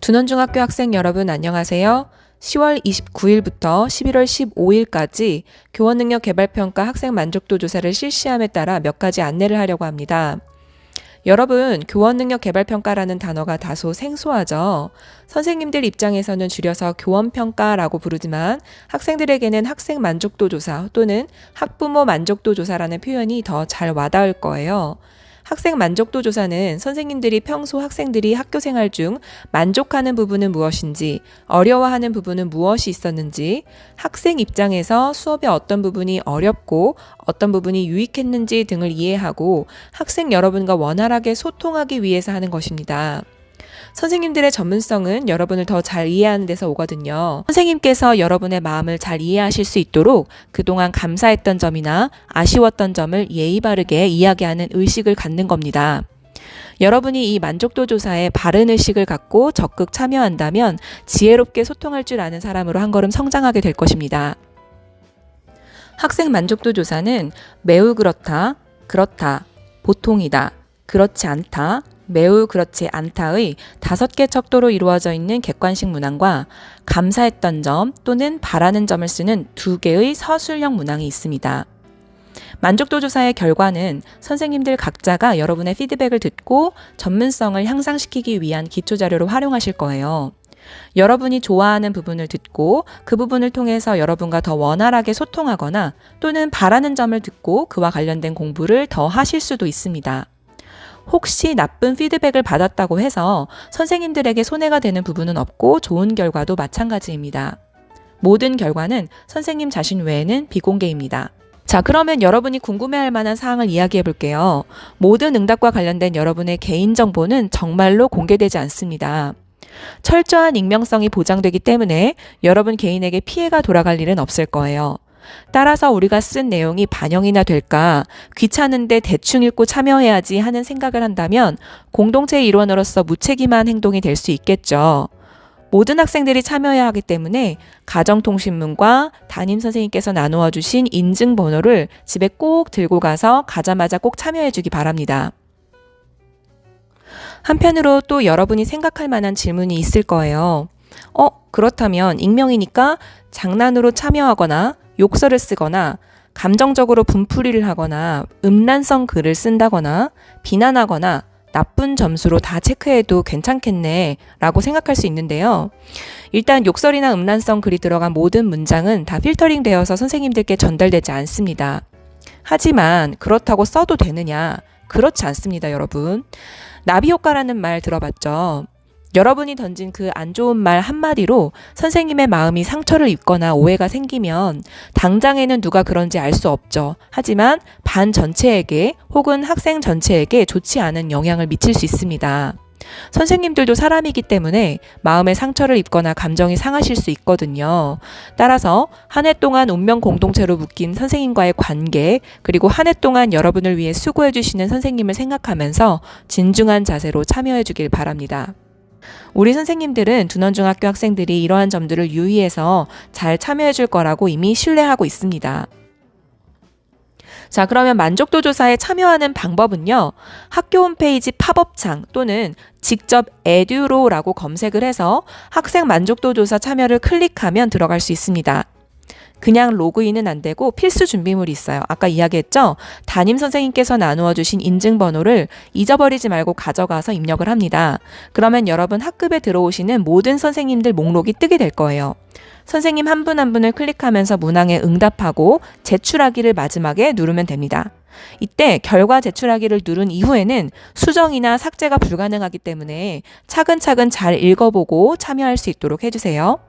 둔원중학교 학생 여러분 안녕하세요. 10월 29일부터 11월 15일까지 교원능력 개발평가 학생 만족도 조사를 실시함에 따라 몇 가지 안내를 하려고 합니다. 여러분, 교원능력 개발평가라는 단어가 다소 생소하죠? 선생님들 입장에서는 줄여서 교원평가라고 부르지만 학생들에게는 학생 만족도 조사 또는 학부모 만족도 조사라는 표현이 더 잘 와닿을 거예요. 학생 만족도 조사는 선생님들이 평소 학생들이 학교 생활 중 만족하는 부분은 무엇인지, 어려워하는 부분은 무엇이 있었는지, 학생 입장에서 수업의 어떤 부분이 어렵고 어떤 부분이 유익했는지 등을 이해하고 학생 여러분과 원활하게 소통하기 위해서 하는 것입니다. 선생님들의 전문성은 여러분을 더 잘 이해하는 데서 오거든요. 선생님께서 여러분의 마음을 잘 이해하실 수 있도록 그동안 감사했던 점이나 아쉬웠던 점을 예의 바르게 이야기하는 의식을 갖는 겁니다. 여러분이 이 만족도 조사에 바른 의식을 갖고 적극 참여한다면 지혜롭게 소통할 줄 아는 사람으로 한 걸음 성장하게 될 것입니다. 학생 만족도 조사는 매우 그렇다, 그렇다, 보통이다, 그렇지 않다, 매우 그렇지 않다의 다섯 개 척도로 이루어져 있는 객관식 문항과 감사했던 점 또는 바라는 점을 쓰는 두 개의 서술형 문항이 있습니다. 만족도 조사의 결과는 선생님들 각자가 여러분의 피드백을 듣고 전문성을 향상시키기 위한 기초 자료로 활용하실 거예요. 여러분이 좋아하는 부분을 듣고 그 부분을 통해서 여러분과 더 원활하게 소통하거나 또는 바라는 점을 듣고 그와 관련된 공부를 더 하실 수도 있습니다. 혹시 나쁜 피드백을 받았다고 해서 선생님들에게 손해가 되는 부분은 없고 좋은 결과도 마찬가지입니다. 모든 결과는 선생님 자신 외에는 비공개입니다. 자, 그러면 여러분이 궁금해할 만한 사항을 이야기해 볼게요. 모든 응답과 관련된 여러분의 개인정보는 정말로 공개되지 않습니다. 철저한 익명성이 보장되기 때문에 여러분 개인에게 피해가 돌아갈 일은 없을 거예요. 따라서 우리가 쓴 내용이 반영이나 될까, 귀찮은데 대충 읽고 참여해야지 하는 생각을 한다면 공동체 일원으로서 무책임한 행동이 될 수 있겠죠. 모든 학생들이 참여해야 하기 때문에 가정통신문과 담임 선생님께서 나누어 주신 인증 번호를 집에 꼭 들고 가서 가자마자 꼭 참여해 주기 바랍니다. 한편으로 또 여러분이 생각할 만한 질문이 있을 거예요. 어, 그렇다면 익명이니까 장난으로 참여하거나 욕설을 쓰거나 감정적으로 분풀이를 하거나 음란성 글을 쓴다거나 비난하거나 나쁜 점수로 다 체크해도 괜찮겠네 라고 생각할 수 있는데요. 일단 욕설이나 음란성 글이 들어간 모든 문장은 다 필터링 되어서 선생님들께 전달되지 않습니다. 하지만 그렇다고 써도 되느냐? 그렇지 않습니다, 여러분. 나비 효과라는 말 들어봤죠? 여러분이 던진 그 안 좋은 말 한마디로 선생님의 마음이 상처를 입거나 오해가 생기면 당장에는 누가 그런지 알 수 없죠. 하지만 반 전체에게 혹은 학생 전체에게 좋지 않은 영향을 미칠 수 있습니다. 선생님들도 사람이기 때문에 마음에 상처를 입거나 감정이 상하실 수 있거든요. 따라서 한 해 동안 운명 공동체로 묶인 선생님과의 관계, 그리고 한 해 동안 여러분을 위해 수고해주시는 선생님을 생각하면서 진중한 자세로 참여해주길 바랍니다. 우리 선생님들은 둔원중학교 학생들이 이러한 점들을 유의해서 잘 참여해 줄 거라고 이미 신뢰하고 있습니다. 자, 그러면 만족도 조사에 참여하는 방법은요. 학교 홈페이지 팝업창 또는 직접 에듀로라고 검색을 해서 학생 만족도 조사 참여를 클릭하면 들어갈 수 있습니다. 그냥 로그인은 안 되고 필수 준비물이 있어요. 아까 이야기했죠? 담임 선생님께서 나누어 주신 인증번호를 잊어버리지 말고 가져가서 입력을 합니다. 그러면 여러분 학급에 들어오시는 모든 선생님들 목록이 뜨게 될 거예요. 선생님 한 분한 분을 클릭하면서 문항에 응답하고 제출하기를 마지막에 누르면 됩니다. 이때 결과 제출하기를 누른 이후에는 수정이나 삭제가 불가능하기 때문에 차근차근 잘 읽어보고 참여할 수 있도록 해주세요.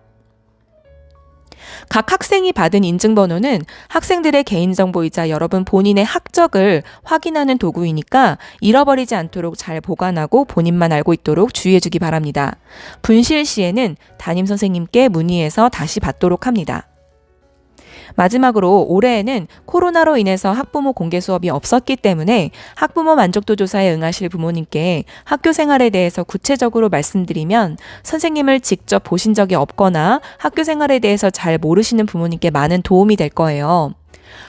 각 학생이 받은 인증번호는 학생들의 개인정보이자 여러분 본인의 학적을 확인하는 도구이니까 잃어버리지 않도록 잘 보관하고 본인만 알고 있도록 주의해 주기 바랍니다. 분실 시에는 담임 선생님께 문의해서 다시 받도록 합니다. 마지막으로 올해에는 코로나로 인해서 학부모 공개 수업이 없었기 때문에 학부모 만족도 조사에 응하실 부모님께 학교 생활에 대해서 구체적으로 말씀드리면 선생님을 직접 보신 적이 없거나 학교 생활에 대해서 잘 모르시는 부모님께 많은 도움이 될 거예요.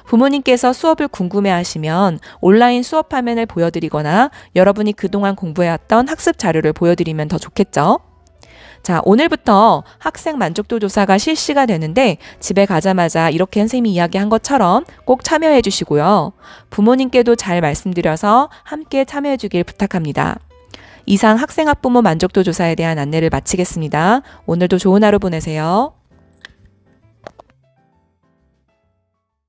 부모님께서 수업을 궁금해 하시면 온라인 수업 화면을 보여드리거나 여러분이 그동안 공부해왔던 학습 자료를 보여드리면 더 좋겠죠? 자, 오늘부터 학생 만족도 조사가 실시가 되는데 집에 가자마자 이렇게 선생님이 이야기한 것처럼 꼭 참여해 주시고요. 부모님께도 잘 말씀드려서 함께 참여해 주길 부탁합니다. 이상 학생 학부모 만족도 조사에 대한 안내를 마치겠습니다. 오늘도 좋은 하루 보내세요.